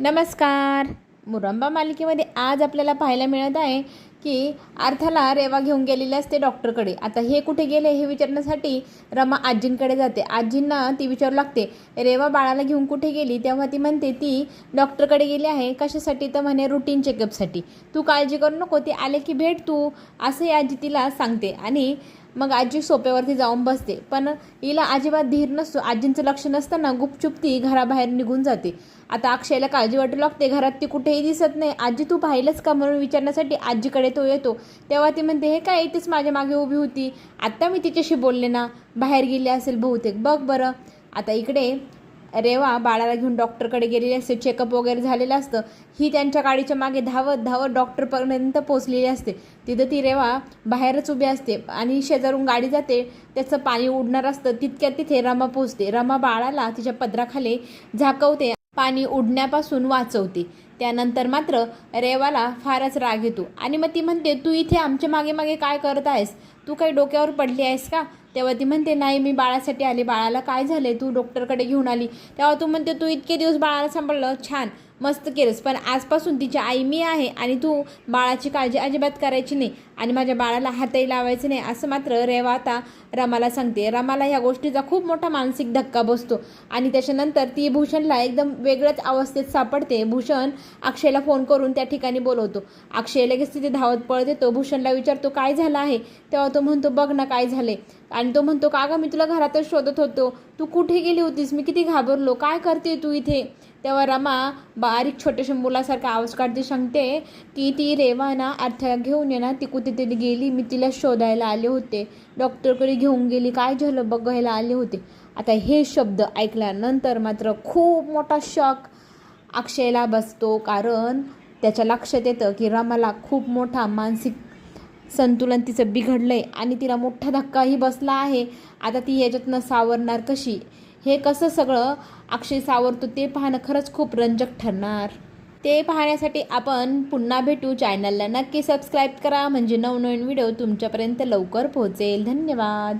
नमस्कार. मुरंबा मालिकेमध्ये आज आपल्याला पाहायला मिळत आहे की अर्थाला रेवा घेऊन गेलेली असते डॉक्टरकडे. आता हे कुठे गेले हे विचारण्यासाठी रमा आजींकडे जाते. आजींना ती विचारू लागते रेवा बाळाला घेऊन कुठे गेली? तेव्हा ती म्हणते ती डॉक्टरकडे गेली आहे. कशासाठी? तर म्हणे रुटीन चेकअपसाठी तू काळजी करू नको ती आले की भेट तू. असंही आजी तिला सांगते आणि मग आजी सोप्यावरती जाऊन बसते. पण हिला अजिबात धीर नसतो. आजींचं लक्ष नसताना गुपचूप ती घराबाहेर निघून जाते. आता अक्षयला काळजी वाटू लागते. घरात ती कुठेही दिसत नाही. आजी तू पाहिलंच का? म्हणून विचारण्यासाठी आजीकडे तो येतो. तेव्हा ती म्हणते हे काय? इथेच माझ्या मागे उभी होती. आत्ता मी तिच्याशी बोलले ना बाहेर गेले असेल बहुतेक. बघ बरं. आता इकडे रेवा बाळाला घेऊन डॉक्टरकडे गेलेली असते. चेकअप वगैरे झालेलं असतं. ही त्यांच्या गाडीच्या मागे धावत धावत डॉक्टरपर्यंत पोचलेली असते. तिथं ती रेवा बाहेरच उभी असते आणि शेजारून गाडी जाते. त्याचं पाणी उडणार असतं. तितक्यात तिथे रमा पोचते रमा बाळाला तिच्या पदराखाली झाकवते. पाणी उडण्यापासून वाचवते. त्यानंतर मात्र रेवाला फारच राग येतो. आणि मग ती म्हणते तू इथे आमच्या मागे मागे काय करत आहेस? तू काही डोक्यावर पडली आहेस का? तेव्हा ती म्हणते नाही मी बाळासाठी आले. बाळाला काय झाले तू डॉक्टरकडे घेऊन आली. तेव्हा तू म्हणते तू इतके दिवस बाळाला सांभाळलं? छान. मस्त केलंस. पण आजपासून तिची आई मी आहे आणि तू बाळाची काळजी अजिबात करायची नाही आणि माझ्या बाळाला हातही लावायचं नाही असं मात्र रेवा आता रमाला सांगते. रमाला ह्या गोष्टीचा खूप मोठा मानसिक धक्का बसतो आणि त्याच्यानंतर ती भूषणला एकदम वेगळ्याच अवस्थेत सापडते. भूषण अक्षयला फोन करून त्या ठिकाणी बोलवतो. अक्षय लगेच तिथे धावत पळत येतो. भूषणला विचारतो काय झालं आहे? तेव्हा तो म्हणतो बघ ना काय झाले आणि तो म्हणतो का गं मी तुला घरातच शोधत होतो? तू कुठे गेली होतीस? मी किती घाबरलो. काय करते तू इथे? तेव्हा रमा बारीक छोट्याशा मुलासारखा आवाज काढते सांगते की ती रेवा ना घेऊन ये ना ती कुठेतरी गेली मी तिला शोधायला आले होते. डॉक्टरकडे घेऊन गेली काय झालं बघायला आले होते. आता हे शब्द ऐकल्यानंतर मात्र खूप मोठा शॉक अक्षयला बसतो कारण त्याच्या लक्षात येतं की रमाला खूप मोठा मानसिक संतुलन तिचं बिघडलं आहे आणि तिला मोठा धक्काही बसला आहे. आता ती याच्यातनं सावरणार कशी? हे कसं सगळं अक्षय सावरतो ते पाहणं खरंच खूप रंजक ठरणार. ते पाहण्यासाठी आपण पुन्हा भेटू चॅनलला नक्की सबस्क्राईब करा. म्हणजे नवनवीन व्हिडिओ तुमच्यापर्यंत लवकर पोहोचेल. धन्यवाद.